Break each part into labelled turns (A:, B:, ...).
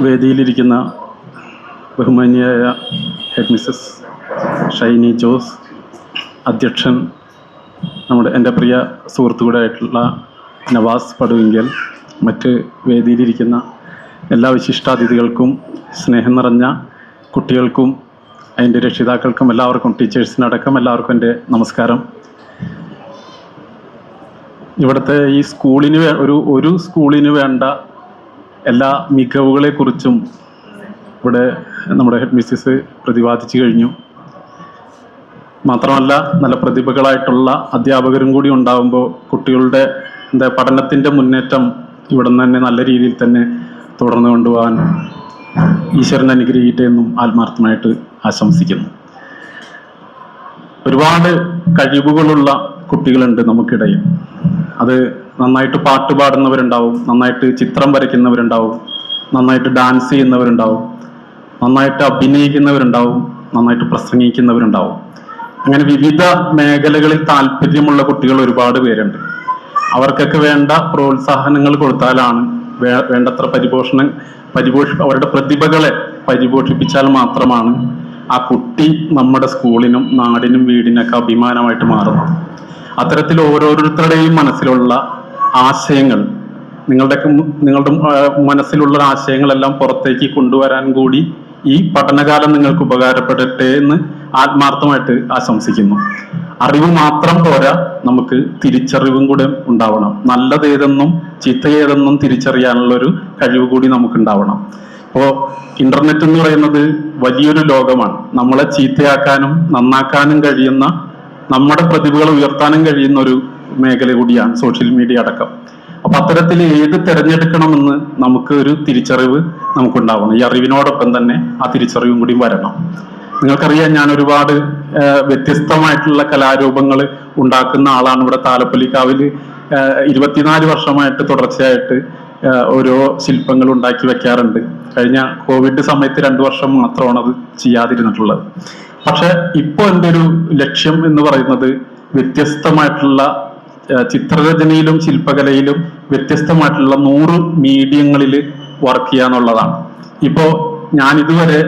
A: വേദിയിലിരിക്കുന്ന ബഹുമാന്യായ head Mrs Shiny Jose അധ്യക്ഷൻ നമ്മുടെ എന്റെ പ്രിയ സുഹൃത്തുക്കൂടെ ആയിട്ടുള്ള നവാസ് പടുവിങ്കൽ മറ്റ് വേദിയിലിരിക്കുന്ന എല്ലാ വിശിഷ്ടാതിഥികൾക്കും സ്നേഹം നിറഞ്ഞ കുട്ടികൾക്കും അതിന്റെ രക്ഷിതാക്കൾക്കും എല്ലാവർക്കും ടീച്ചേഴ്സിനടക്കം എല്ലാവർക്കും എന്റെ നമസ്കാരം. ഇവിടുത്തെ ഈ സ്കൂളിന് ഒരു ഒരു സ്കൂളിന് വേണ്ട എല്ലാ മികവുകളെക്കുറിച്ചും ഇവിടെ നമ്മുടെ ഹെഡ് മിസ്സസ് പ്രതിപാദിച്ചു കഴിഞ്ഞു. മാത്രമല്ല നല്ല പ്രതിഭകളായിട്ടുള്ള അധ്യാപകരും കൂടി ഉണ്ടാകുമ്പോൾ കുട്ടികളുടെ എന്താ പഠനത്തിന്റെ മുന്നേറ്റം ഇവിടെ തന്നെ നല്ല രീതിയിൽ തന്നെ തുടർന്നു കൊണ്ടുപോകാൻ ഈശ്വരൻ അനുഗ്രഹിക്കട്ടെ എന്നും ആത്മാർത്ഥമായിട്ട് ആശംസിക്കുന്നു. ഒരുപാട് കഴിവുകളുള്ള കുട്ടികളുണ്ട് നമുക്കിടയിൽ. അത് നന്നായിട്ട് പാട്ട് പാടുന്നവരുണ്ടാവും നന്നായിട്ട് ചിത്രം വരയ്ക്കുന്നവരുണ്ടാവും നന്നായിട്ട് ഡാൻസ് ചെയ്യുന്നവരുണ്ടാവും നന്നായിട്ട് അഭിനയിക്കുന്നവരുണ്ടാവും നന്നായിട്ട് പ്രസംഗിക്കുന്നവരുണ്ടാവും. അങ്ങനെ വിവിധ മേഖലകളിൽ താല്പര്യമുള്ള കുട്ടികൾ ഒരുപാട് പേരുണ്ട്. അവർക്കൊക്കെ വേണ്ട പ്രോത്സാഹനങ്ങൾ കൊടുത്താലാണ് വേണ്ടത്ര പരിപോഷണം പരിപോഷി അവരുടെ പ്രതിഭകളെ പരിപോഷിപ്പിച്ചാൽ മാത്രമാണ് ആ കുട്ടി നമ്മുടെ സ്കൂളിനും നാടിനും വീടിനൊക്കെ അഭിമാനമായിട്ട് മാറുന്നത്. അത്തരത്തിൽ ഓരോരുത്തരുടെയും മനസ്സിലുള്ള ആശയങ്ങൾ നിങ്ങളുടെ നിങ്ങളുടെ മനസ്സിലുള്ള ആശയങ്ങളെല്ലാം പുറത്തേക്ക് കൊണ്ടുവരാൻ കൂടി ഈ പഠനകാലം നിങ്ങൾക്ക് ഉപകാരപ്പെടട്ടെ എന്ന് ആത്മാർത്ഥമായിട്ട് ആശംസിക്കുന്നു. അറിവ് മാത്രം പോരാ നമുക്ക് തിരിച്ചറിവും കൂടെ ഉണ്ടാവണം. നല്ലത് ഏതെന്നും ചീത്ത ഏതെന്നും തിരിച്ചറിയാനുള്ള ഒരു കഴിവ് കൂടി നമുക്ക് ഉണ്ടാവണം ഇപ്പോ ഇന്റർനെറ്റ് എന്ന് പറയുന്നത് വലിയൊരു ലോകമാണ്. നമ്മളെ ചീത്തയാക്കാനും നന്നാക്കാനും കഴിയുന്ന നമ്മുടെ പ്രതിഭകൾ ഉയർത്താനും കഴിയുന്ന ഒരു മേഖല കൂടിയാണ് സോഷ്യൽ മീഡിയ അടക്കം. അപ്പൊ അത്തരത്തിൽ ഏത് തിരഞ്ഞെടുക്കണമെന്ന് നമുക്ക് ഒരു തിരിച്ചറിവ് നമുക്കുണ്ടാവണം. ഈ അറിവിനോടൊപ്പം തന്നെ ആ തിരിച്ചറിവും കൂടി വരണം. നിങ്ങൾക്കറിയാം ഞാൻ ഒരുപാട് വ്യത്യസ്തമായിട്ടുള്ള കലാരൂപങ്ങൾ ഉണ്ടാക്കുന്ന ആളാണ് ഇവിടെ താലപ്പൊലിക്കാവിൽ ഇരുപത്തിനാല് വർഷമായിട്ട് തുടർച്ചയായിട്ട് ഓരോ ശില്പങ്ങൾ ഉണ്ടാക്കി വെക്കാറുണ്ട്. കഴിഞ്ഞ കോവിഡ് സമയത്ത് രണ്ടു വർഷം മാത്രമാണ് അത് ചെയ്യാതിരുന്നിട്ടുള്ളത്. പക്ഷെ ഇപ്പോൾ എന്റെ ഒരു ലക്ഷ്യം എന്ന് പറയുന്നത് വ്യത്യസ്തമായിട്ടുള്ള ചിത്രരചനയിലും ശില്പകലയിലും വ്യത്യസ്തമായിട്ടുള്ള നൂറ് മീഡിയങ്ങളിൽ വർക്ക് ചെയ്യാന്നുള്ളതാണ് ഇപ്പോൾ ഞാൻ ഇതുവരെ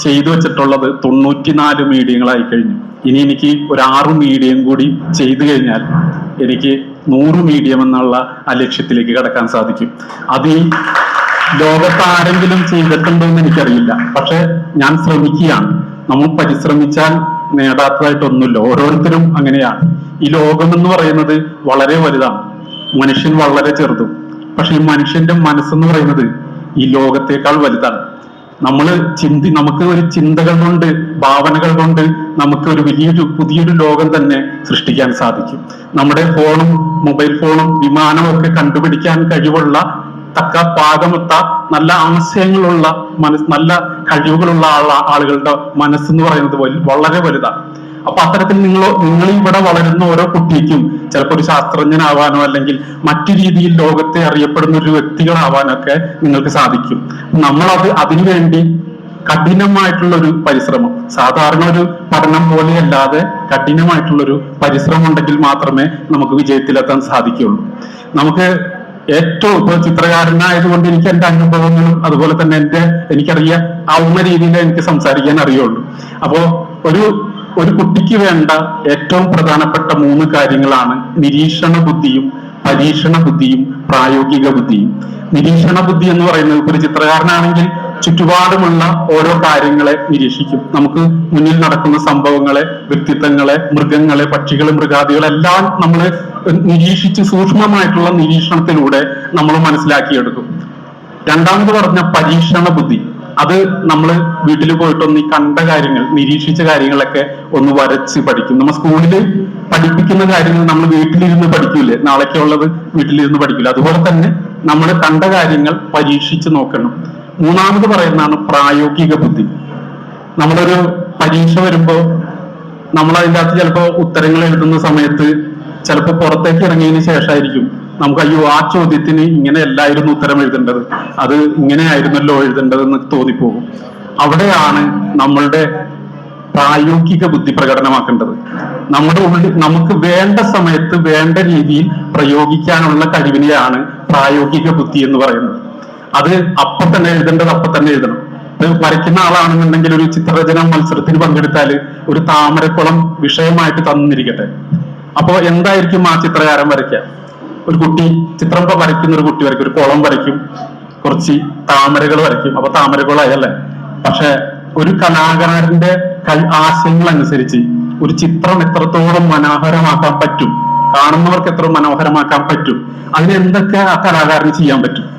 A: ചെയ്തു വെച്ചിട്ടുള്ളത് തൊണ്ണൂറ്റിനാല് മീഡിയങ്ങളായി കഴിഞ്ഞു. ഇനി എനിക്ക് ഒരു ആറ് മീഡിയം കൂടി ചെയ്തു കഴിഞ്ഞാൽ എനിക്ക് നൂറ് മീഡിയം എന്നുള്ള ആ ലക്ഷ്യത്തിലേക്ക് കടക്കാൻ സാധിക്കും. അത് ഈ ലോകത്ത് ആരെങ്കിലും ചെയ്തിട്ടുണ്ടോ എന്ന് എനിക്കറിയില്ല. പക്ഷെ ഞാൻ ശ്രമിക്കുകയാണ്. നമ്മൾ പരിശ്രമിച്ചാൽ നേടാത്തതായിട്ടൊന്നുമില്ല. ഓരോരുത്തരും അങ്ങനെയാണ്. ഈ ലോകം എന്ന് പറയുന്നത് വളരെ വലുതാണ്. മനുഷ്യൻ വളരെ ചെറുതും. പക്ഷെ ഈ മനുഷ്യന്റെ മനസ്സെന്ന് പറയുന്നത് ഈ ലോകത്തേക്കാൾ വലുതാണ്. നമ്മൾ ചിന്തി നമുക്ക് ഒരു ചിന്തകൾ കൊണ്ട് ഭാവനകൾ കൊണ്ട് നമുക്ക് ഒരു വലിയൊരു പുതിയൊരു ലോകം തന്നെ സൃഷ്ടിക്കാൻ സാധിക്കും. നമ്മുടെ ഫോണും മൊബൈൽ ഫോണും വിമാനമൊക്കെ കണ്ടുപിടിക്കാൻ കഴിവുള്ള തക്ക പാകമൊത്ത നല്ല ആശയങ്ങളുള്ള മനസ് നല്ല കഴിവുകളുള്ള ആള ആളുകളുടെ മനസ്സെന്ന് പറയുന്നത് വളരെ വലുതാണ് അപ്പൊ അത്തരത്തിൽ നിങ്ങൾ നിങ്ങൾ ഇവിടെ വളരുന്ന ഓരോ കുട്ടിക്കും ചിലപ്പോൾ ഒരു ശാസ്ത്രജ്ഞനാവാനോ അല്ലെങ്കിൽ മറ്റു രീതിയിൽ ലോകത്തെ അറിയപ്പെടുന്ന ഒരു വ്യക്തികളാവാനൊക്കെ നിങ്ങൾക്ക് സാധിക്കും. നമ്മളത് അതിനുവേണ്ടി കഠിനമായിട്ടുള്ള ഒരു പരിശ്രമം. സാധാരണ ഒരു പഠനം പോലെയല്ലാതെ കഠിനമായിട്ടുള്ള ഒരു പരിശ്രമം ഉണ്ടെങ്കിൽ മാത്രമേ നമുക്ക് വിജയത്തിലെത്താൻ സാധിക്കുകയുള്ളൂ. നമുക്ക് ഏറ്റവും ഇപ്പൊ ചിത്രകാരനായതുകൊണ്ട് എനിക്ക് എന്റെ അനുഭവങ്ങളും അതുപോലെ തന്നെ എന്റെ എനിക്കറിയ ആവുന്ന രീതിയിൽ എനിക്ക് സംസാരിക്കാൻ അറിയുള്ളൂ. അപ്പോ ഒരു ഒരു കുട്ടിക്ക് വേണ്ട ഏറ്റവും പ്രധാനപ്പെട്ട മൂന്ന് കാര്യങ്ങളാണ് നിരീക്ഷണ ബുദ്ധിയും പരീക്ഷണ ബുദ്ധിയും പ്രായോഗിക ബുദ്ധിയും. നിരീക്ഷണ ബുദ്ധി എന്ന് പറയുന്നത് ഒരു ചിത്രകാരനാണെങ്കിൽ ചുറ്റുപാടുമുള്ള ഓരോ കാര്യങ്ങളെ നിരീക്ഷിക്കും. നമുക്ക് മുന്നിൽ നടക്കുന്ന സംഭവങ്ങളെ വ്യക്തിത്വങ്ങളെ മൃഗങ്ങളെ പക്ഷികളെ മൃഗാദികളെ എല്ലാം നമ്മൾ നിരീക്ഷിച്ച് സൂക്ഷ്മമായിട്ടുള്ള നിരീക്ഷണത്തിലൂടെ നമ്മൾ മനസ്സിലാക്കിയെടുക്കും. രണ്ടാമത് പറഞ്ഞ പരീക്ഷണ ബുദ്ധി. അത് നമ്മൾ വീട്ടിൽ പോയിട്ടൊന്ന് ഈ കണ്ട കാര്യങ്ങൾ നിരീക്ഷിച്ച കാര്യങ്ങളൊക്കെ ഒന്ന് വരച്ച് പഠിക്കും. നമ്മൾ സ്കൂളിൽ പഠിപ്പിക്കുന്ന കാര്യങ്ങൾ നമ്മൾ വീട്ടിലിരുന്ന് പഠിക്കൂലേ? നാളേക്കുള്ളത് വീട്ടിലിരുന്ന് പഠിക്കില്ല അതുപോലെ തന്നെ നമ്മൾ കണ്ട കാര്യങ്ങൾ പരീക്ഷിച്ച് നോക്കണം. മൂന്നാമത് പറയുന്നതാണ് പ്രായോഗിക ബുദ്ധി. നമ്മളൊരു പരീക്ഷ വരുമ്പോൾ നമ്മൾ അതിന്റെ അകത്ത് ചിലപ്പോൾ ഉത്തരങ്ങൾ എഴുതുന്ന സമയത്ത് ചിലപ്പോൾ പുറത്തേക്ക് ഇറങ്ങിയതിന് ശേഷമായിരിക്കും നമുക്ക് അയ്യോ ആ ചോദ്യത്തിന് ഇങ്ങനെ എല്ലായിരുന്നു ഉത്തരം എഴുതേണ്ടത്. അത് ഇങ്ങനെയായിരുന്നല്ലോ എഴുതേണ്ടതെന്ന് തോന്നിപ്പോകും. അവിടെയാണ് നമ്മളുടെ പ്രായോഗിക ബുദ്ധി പ്രകടനമാക്കേണ്ടത്. നമ്മുടെ ഉള്ളിൽ നമുക്ക് വേണ്ട സമയത്ത് വേണ്ട രീതിയിൽ പ്രയോഗിക്കാനുള്ള കഴിവിനെയാണ് പ്രായോഗിക ബുദ്ധി എന്ന് പറയുന്നത്. അത് അപ്പൊ തന്നെ എഴുതേണ്ടത് അപ്പൊ തന്നെ എഴുതണം. വരയ്ക്കുന്ന ആളാണെന്നുണ്ടെങ്കിൽ ഒരു ചിത്രരചന മത്സരത്തിൽ പങ്കെടുത്താൽ ഒരു താമരക്കുളം വിഷയമായിട്ട് തന്നിരിക്കട്ടെ. അപ്പോ എന്തായിരിക്കും ആ ചിത്രകാരൻ വരയ്ക്കുക? ഒരു കുട്ടി ചിത്രം വരയ്ക്കുന്ന ഒരു കുട്ടി വരയ്ക്കും. ഒരു കുളം വരയ്ക്കും. കുറച്ച് താമരകൾ വരയ്ക്കും. അപ്പൊ താമരക്കുളമായി പക്ഷെ ഒരു കലാകാരന്റെ ആശയങ്ങൾ അനുസരിച്ച് ഒരു ചിത്രം എത്രത്തോളം മനോഹരമാക്കാൻ പറ്റും? കാണുന്നവർക്ക് എത്ര മനോഹരമാക്കാൻ പറ്റും? അതിനെന്തൊക്കെ ആ കലാകാരന് ചെയ്യാൻ പറ്റും?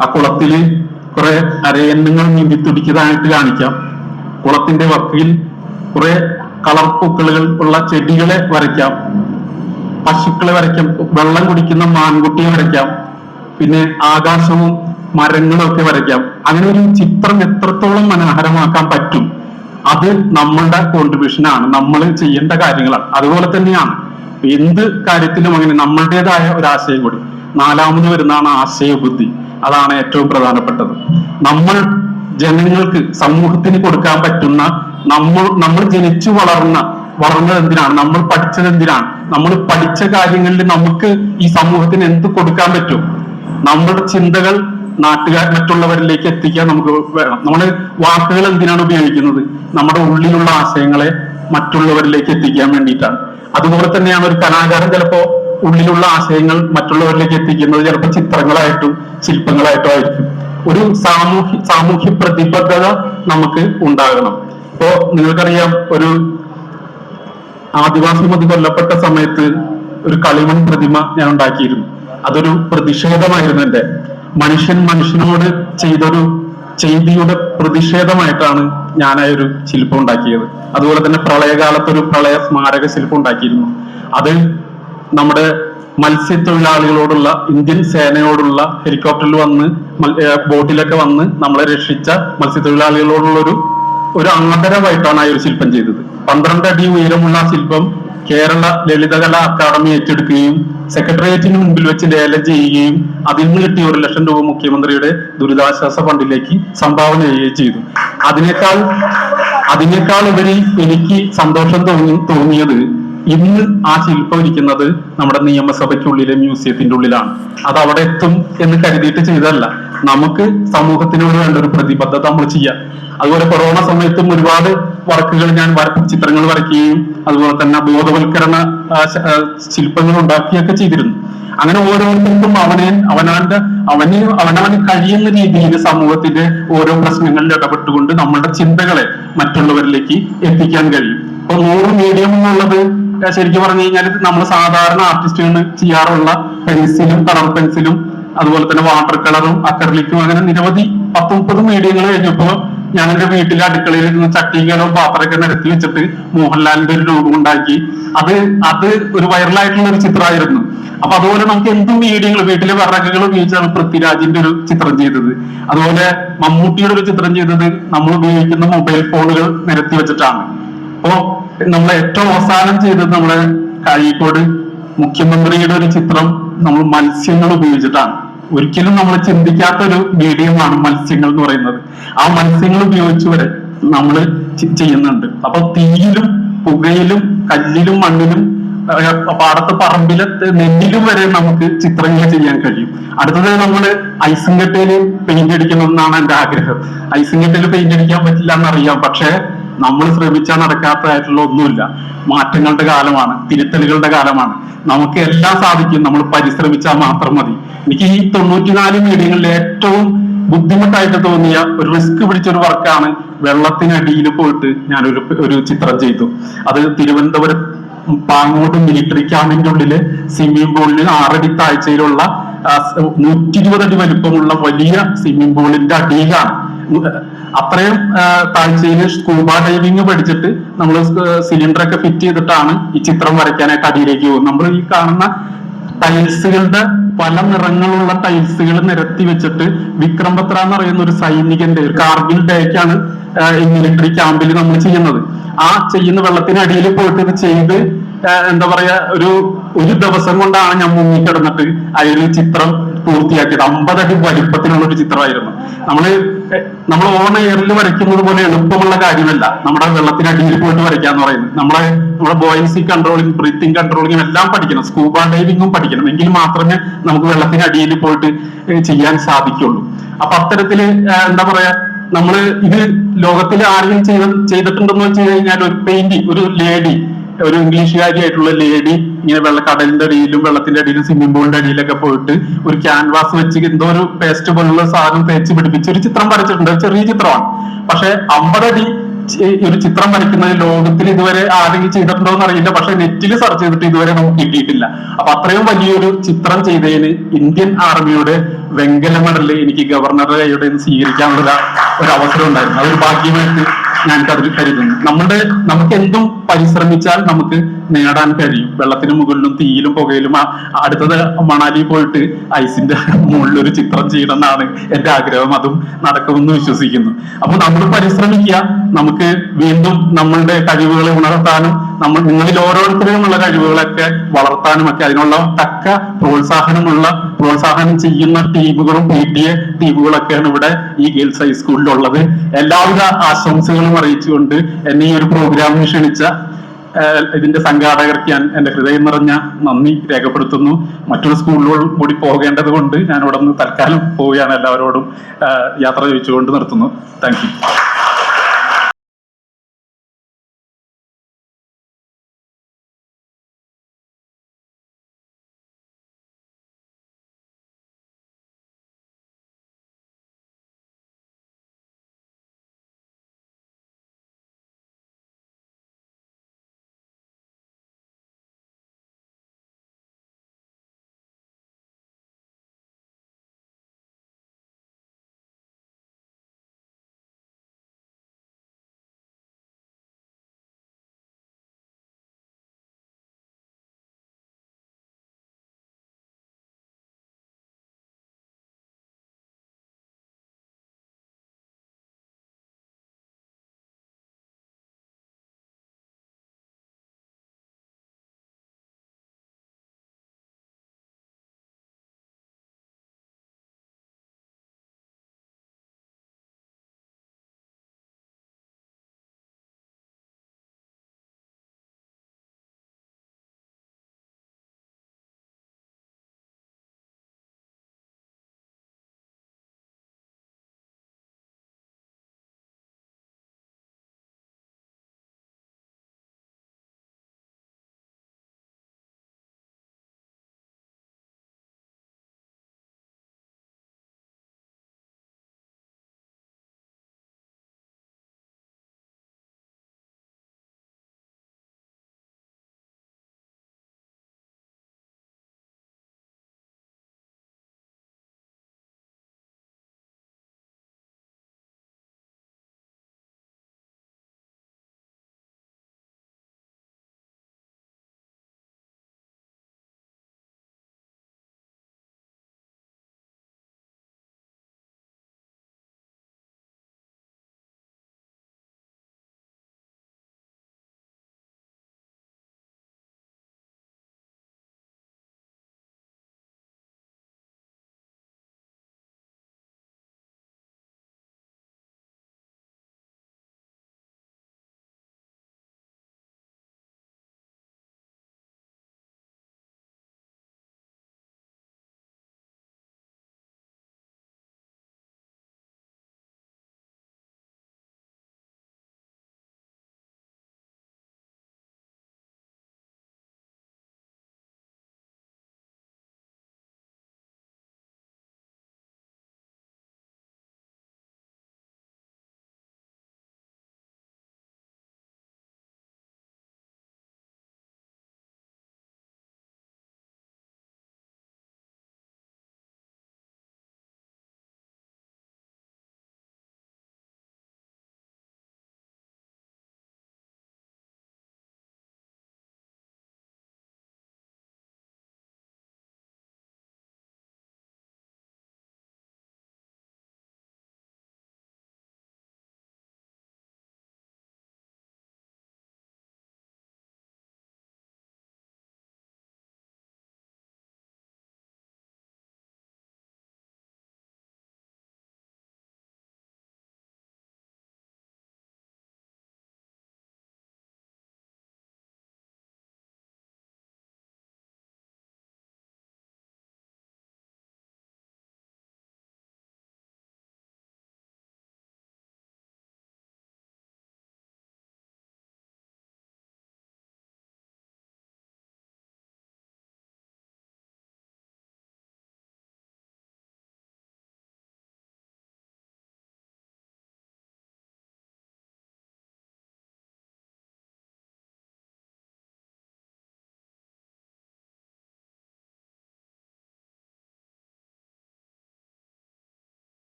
A: ആ കുളത്തിൽ കുറെ അരയന്നങ്ങൾ നീന്തി തുടിച്ചതായിട്ട് കാണിക്കാം. കുളത്തിന്റെ വക്കിൽ കുറെ കളർ പൂക്കളുകൾ ഉള്ള ചെടികളെ വരയ്ക്കാം. പശുക്കളെ വരയ്ക്കാം. വെള്ളം കുടിക്കുന്ന മാൻകുട്ടിയെ വരയ്ക്കാം. പിന്നെ ആകാശവും മരങ്ങളും ഒക്കെ വരയ്ക്കാം. അങ്ങനെ ഒരു ചിത്രം എത്രത്തോളം മനോഹരമാക്കാൻ പറ്റും അത് നമ്മളുടെ കോൺട്രിബ്യൂഷൻ ആണ്. നമ്മൾ ചെയ്യേണ്ട കാര്യങ്ങളാണ്. അതുപോലെ തന്നെയാണ് എന്ത് കാര്യത്തിലും അങ്ങനെ നമ്മളുടേതായ ഒരു ആശയം കൂടി നാലാമത് വരുന്നതാണ് ആശയ ബുദ്ധി അതാണ് ഏറ്റവും പ്രധാനപ്പെട്ടത്. നമ്മൾ ജനങ്ങൾക്ക് സമൂഹത്തിന് കൊടുക്കാൻ പറ്റുന്ന നമ്മൾ നമ്മൾ ജനിച്ചു വളർന്ന വളർന്നത് എന്തിനാണ്? നമ്മൾ പഠിച്ചത് എന്തിനാണ്? നമ്മൾ പഠിച്ച കാര്യങ്ങളിൽ നമുക്ക് ഈ സമൂഹത്തിന് എന്ത് കൊടുക്കാൻ പറ്റും? നമ്മുടെ ചിന്തകൾ നാട്ടുകാർ മറ്റുള്ളവരിലേക്ക് എത്തിക്കാൻ നമുക്ക് വേണം. നമ്മൾ വാക്കുകൾ എന്തിനാണ് ഉപയോഗിക്കുന്നത്? നമ്മുടെ ഉള്ളിലുള്ള ആശയങ്ങളെ മറ്റുള്ളവരിലേക്ക് എത്തിക്കാൻ വേണ്ടിയിട്ടാണ്. അതുപോലെ തന്നെയാണ് ഒരു കലാകാരൻ ചിലപ്പോ ഉള്ളിലുള്ള ആശയങ്ങൾ മറ്റുള്ളവരിലേക്ക് എത്തിക്കുന്നത് ചിലപ്പോൾ ചിത്രങ്ങളായിട്ടും ശില്പങ്ങളായിട്ടും ആയിരിക്കും ഒരു സാമൂഹ്യ സാമൂഹ്യ പ്രതിബദ്ധത നമുക്ക് ഉണ്ടാകണം. ഇപ്പോ നിങ്ങൾക്കറിയാം ഒരു ആദിവാസി മതി കൊല്ലപ്പെട്ട സമയത്ത് ഒരു കളിമൺ പ്രതിമ ഞാൻ ഉണ്ടാക്കിയിരുന്നു. അതൊരു പ്രതിഷേധമായിരുന്നു എന്റെ മനുഷ്യൻ മനുഷ്യനോട് ചെയ്തൊരു ചെയ്തിയുടെ പ്രതിഷേധമായിട്ടാണ് ഒരു ശില്പം ഉണ്ടാക്കിയത്. അതുപോലെ തന്നെ പ്രളയകാലത്ത് ഒരു പ്രളയ സ്മാരക ശില്പം ഉണ്ടാക്കിയിരുന്നു. അത് നമ്മുടെ മത്സ്യത്തൊഴിലാളികളോടുള്ള ഇന്ത്യൻ സേനയോടുള്ള ഹെലികോപ്റ്ററിൽ വന്ന് ബോട്ടിലൊക്കെ വന്ന് നമ്മളെ രക്ഷിച്ച മത്സ്യത്തൊഴിലാളികളോടുള്ള ഒരു ഒരു ആദരവായിട്ടാണ് ആ ഒരു ശില്പം ചെയ്തത്. പന്ത്രണ്ട് അടി ഉയരമുള്ള ആ ശില്പം കേരള ലളിതകലാ അക്കാദമി ഏറ്റെടുക്കുകയും സെക്രട്ടേറിയറ്റിന് മുമ്പിൽ വെച്ച് ലേലം ചെയ്യുകയും അതിൽ നിന്ന് കിട്ടിയ ഒരു ലക്ഷം രൂപ മുഖ്യമന്ത്രിയുടെ ദുരിതാശ്വാസ ഫണ്ടിലേക്ക് സംഭാവന ചെയ്യുകയും ചെയ്തു. അതിനേക്കാൾ അതിനേക്കാൾ ഉപരി എനിക്ക് സന്തോഷം തോന്നി തോന്നിയത് ഇന്ന് ആ ശില്പം ഇരിക്കുന്നത് നമ്മുടെ നിയമസഭയ്ക്കുള്ളിലെ മ്യൂസിയത്തിന്റെ ഉള്ളിലാണ്. അത് അവിടെ എത്തും എന്ന് കരുതിയിട്ട് ചെയ്തതല്ല. നമുക്ക് സമൂഹത്തിനോട് വേണ്ട ഒരു പ്രതിബദ്ധത നമ്മൾ ചെയ്യാം. അതുപോലെ കൊറോണ സമയത്തും ഒരുപാട് വർക്കുകൾ ഞാൻ ചിത്രങ്ങൾ വരയ്ക്കുകയും അതുപോലെ തന്നെ ബോധവൽക്കരണ ശില്പങ്ങൾ ഉണ്ടാക്കുകയൊക്കെ ചെയ്തിരുന്നു. അങ്ങനെ ഓരോരുത്തർക്കും അവനെ അവനവന്റെ അവന് അവനവന് കഴിയുന്ന രീതിയിൽ സമൂഹത്തിന്റെ ഓരോ പ്രശ്നങ്ങളിൽ ഇടപെട്ടുകൊണ്ട് നമ്മളുടെ ചിന്തകളെ മറ്റുള്ളവരിലേക്ക് എത്തിക്കാൻ കഴിയും. അപ്പൊ നൂറ് മീഡിയം എന്നുള്ളത് ശരിക്കും പറഞ്ഞു കഴിഞ്ഞാൽ നമ്മൾ സാധാരണ ആർട്ടിസ്റ്റുകൾ ചെയ്യാറുള്ള പെൻസിലും കളർ പെൻസിലും അതുപോലെ തന്നെ വാട്ടർ കളറും അക്കർലിക്കും അങ്ങനെ നിരവധി പത്ത് മുപ്പത് മീഡിയങ്ങൾ കഴിഞ്ഞപ്പോ ഞാൻ എന്റെ വീട്ടിലെ അടുക്കളയിൽ ഇരുന്ന് ചട്ടികളോ പാത്രമൊക്കെ നിരത്തി വെച്ചിട്ട് മോഹൻലാലിന്റെ ഒരു രൂപം ഉണ്ടാക്കി. അത് അത് ഒരു വൈറലായിട്ടുള്ള ഒരു ചിത്രമായിരുന്നു. അപ്പൊ അതുപോലെ നമുക്ക് എന്ത് മീഡിയങ്ങൾ വീട്ടിലെ വിറകുകൾ ഉപയോഗിച്ചാണ് പൃഥ്വിരാജിന്റെ ഒരു ചിത്രം ചെയ്തത്. അതുപോലെ മമ്മൂട്ടിയുടെ ഒരു ചിത്രം ചെയ്തത് നമ്മൾ ഉപയോഗിക്കുന്ന മൊബൈൽ ഫോണുകൾ നിരത്തി വെച്ചിട്ടാണ്. അപ്പോ നമ്മൾ ഏറ്റവും അവസാനം ചെയ്തത് നമ്മുടെ കാഴിക്കോട് മുഖ്യമന്ത്രിയുടെ ഒരു ചിത്രം നമ്മൾ മത്സ്യങ്ങൾ ഉപയോഗിച്ചിട്ടാണ്. ഒരിക്കലും നമ്മൾ ചിന്തിക്കാത്ത ഒരു മീഡിയമാണ് മത്സ്യങ്ങൾ എന്ന് പറയുന്നത്. ആ മത്സ്യങ്ങൾ ഉപയോഗിച്ച് വരെ നമ്മൾ ചെയ്യുന്നുണ്ട്. അപ്പൊ തീയിലും പുകയിലും കല്ലിലും മണ്ണിലും പാടത്ത് പറമ്പിലെ നെല്ലിലും വരെ നമുക്ക് ചിത്രങ്ങൾ ചെയ്യാൻ കഴിയും. അടുത്തത് നമ്മൾ ഐസിംഗട്ടയിൽ പെയിന്റ് അടിക്കണം എന്നാണ് എന്റെ ആഗ്രഹം. ഐസിംഗട്ടയിൽ പെയിന്റ് അടിക്കാൻ പറ്റില്ല എന്നറിയാം. പക്ഷേ നമ്മൾ ശ്രമിച്ചാൽ നടക്കാത്തതായിട്ടുള്ള ഒന്നുമില്ല. മാറ്റങ്ങളുടെ കാലമാണ് തിരുത്തലുകളുടെ കാലമാണ്. നമുക്ക് എല്ലാം സാധിക്കും. നമ്മൾ പരിശ്രമിച്ചാൽ മാത്രം മതി. എനിക്ക് ഈ തൊണ്ണൂറ്റിനാല് മീഡിയങ്ങളിൽ ഏറ്റവും ബുദ്ധിമുട്ടായിട്ട് തോന്നിയ ഒരു റിസ്ക് പിടിച്ചൊരു വർക്കാണ് വെള്ളത്തിനടിയിൽ പോയിട്ട് ഞാൻ ഒരു ചിത്രം ചെയ്തു. അത് തിരുവനന്തപുരം പാങ്ങോട് മിലിറ്ററി ക്യാമ്പിന്റെ ഉള്ളിൽ സ്വിമ്മിംഗ് പൂളിന് ആറടി താഴ്ചയിലുള്ള നൂറ്റി ഇരുപത് അടി വലിപ്പമുള്ള വലിയ സ്വിമ്മിംഗ് പൂളിന്റെ അടിയിലാണ്. അത്രയും താഴ്ചയിൽ സ്കൂബ ഡൈവിങ് പഠിച്ചിട്ട് നമ്മൾ സിലിണ്ടർ ഒക്കെ ഫിറ്റ് ചെയ്തിട്ടാണ് ഈ ചിത്രം വരയ്ക്കാനായിട്ട് അടിയിലേക്ക് പോകുന്നത്. നമ്മൾ ഈ കാണുന്ന ടൈൽസുകളുടെ പല നിറങ്ങളുള്ള ടൈൽസുകൾ നിരത്തി വെച്ചിട്ട് വിക്രംപത്ര എന്ന് പറയുന്ന ഒരു സൈനികന്റെ ഒരു കാർഗിൽ ഡേക്കാണ് ഈ മിലിറ്ററി ക്യാമ്പിൽ നമ്മൾ ചെയ്യുന്നത്. ആ ചെയ്യുന്ന വെള്ളത്തിനടിയിൽ പോയിട്ട് ഇത് ചെയ്ത് എന്താ പറയാ ഒരു ഒരു ദിവസം കൊണ്ടാണ് ഞാൻ മുങ്ങിക്കിടന്നിട്ട് ആ ഒരു ചിത്രം പൂർത്തിയാക്കിയത്. അമ്പതടി വലിപ്പത്തിലുള്ള ഒരു ചിത്രമായിരുന്നു. നമ്മൾ നമ്മൾ ഓൺ എയറിൽ വരയ്ക്കുന്നത് പോലെ എളുപ്പമുള്ള കാര്യമല്ല. നമ്മുടെ വെള്ളത്തിനടിയിൽ പോയിട്ട് വരയ്ക്കാന്ന് പറയുന്നത്. നമ്മളെ നമ്മുടെ ബോയ്സി കൺട്രോളിങ് ബ്രീത്തിങ് കൺട്രോളിങ്ങും എല്ലാം പഠിക്കണം. സ്കൂബ ഡൈവിങ്ങും പഠിക്കണം. എങ്കിൽ മാത്രമേ നമുക്ക് വെള്ളത്തിനടിയിൽ പോയിട്ട് ചെയ്യാൻ സാധിക്കുള്ളൂ. അപ്പൊ അത്തരത്തിൽ എന്താ പറയാ നമ്മൾ ഇത് ലോകത്തിൽ ആരെങ്കിലും ചെയ്ത ചെയ്തിട്ടുണ്ടെന്ന് വെച്ച് കഴിഞ്ഞാൽ ഒരു പെയിന്റിങ് ഒരു ലേഡി ഒരു ഇംഗ്ലീഷുകാരിയായിട്ടുള്ള ലേഡി ഇങ്ങനെ വെള്ള കടലിന്റെ അടിയിലും വെള്ളത്തിന്റെ അടിയിലും സ്വിമ്മിംഗ് പൂളിന്റെ അടിയിലൊക്കെ പോയിട്ട് ഒരു ക്യാൻവാസ് വെച്ച് എന്തോ ഒരു പേസ്റ്റ് പോലുള്ള സാധനം തേച്ച് പിടിപ്പിച്ച് ഒരു ചിത്രം വരച്ചിട്ടുണ്ട്. ചെറിയ ചിത്രമാണ്. പക്ഷെ അമ്പതടി ഒരു ചിത്രം വരയ്ക്കുന്നത് ലോകത്തിൽ ഇതുവരെ ആരെങ്കിലും ചെയ്തിട്ടുണ്ടോ എന്ന് അറിയില്ല. പക്ഷെ നെറ്റിൽ സെർച്ച് ചെയ്തിട്ട് ഇതുവരെ നമുക്ക് കിട്ടിയിട്ടില്ല. അപ്പൊ അത്രയും വലിയൊരു ചിത്രം ചെയ്തതിന് ഇന്ത്യൻ ആർമിയുടെ വെങ്കല മെഡൽ എനിക്ക് ഗവർണറുടെ കൈയുടെ സ്വീകരിക്കാനുള്ള ഒരു അവസരം ഉണ്ടായിരുന്നു. അതൊരു ഭാഗ്യമായിട്ട് ഞാൻ കരുതി കരുതുന്നു. നമ്മുടെ നമുക്ക് എന്തും പരിശ്രമിച്ചാൽ നമുക്ക് നേടാൻ കഴിയും. വെള്ളത്തിന് മുകളിലും തീയിലും പുകയിലും. അടുത്തത് മണാലി പോയിട്ട് ഐസിന്റെ മുകളിൽ ഒരു ചിത്രം ചെയ്യണം എന്നാണ് എന്റെ ആഗ്രഹം. അതും നടക്കുമെന്ന് വിശ്വസിക്കുന്നു. അപ്പൊ നമ്മൾ പരിശ്രമിക്കുക. നമുക്ക് വീണ്ടും നമ്മളുടെ കഴിവുകളെ ഉണർത്താനും നമ്മൾ നിങ്ങളിൽ ഓരോരുത്തരുമുള്ള കഴിവുകളൊക്കെ വളർത്താനും ഒക്കെ അതിനുള്ള തക്ക പ്രോത്സാഹനമുള്ള പ്രോത്സാഹനം ചെയ്യുന്ന ടീമുകളും പി ടി എ ടീമുകളൊക്കെയാണ് ഇവിടെ ഈ ഗേൾസ് ഹൈസ്കൂളിലുള്ളത്. എല്ലാവിധ ആശംസകളും അറിയിച്ചുകൊണ്ട് എന്നെ ഈ ഒരു പ്രോഗ്രാമിന് ക്ഷണിച്ച ഇതിന്റെ സംഘാടകർക്ക് ഞാൻ എന്റെ ഹൃദയം നിറഞ്ഞ നന്ദി രേഖപ്പെടുത്തുന്നു. മറ്റൊരു സ്കൂളിലോട് കൂടി പോകേണ്ടത് കൊണ്ട് ഞാൻ ഇവിടെ നിന്ന് തൽക്കാലം പോവുകയാണ് എല്ലാവരോടും യാത്ര ചോദിച്ചുകൊണ്ട് നിർത്തുന്നു. താങ്ക്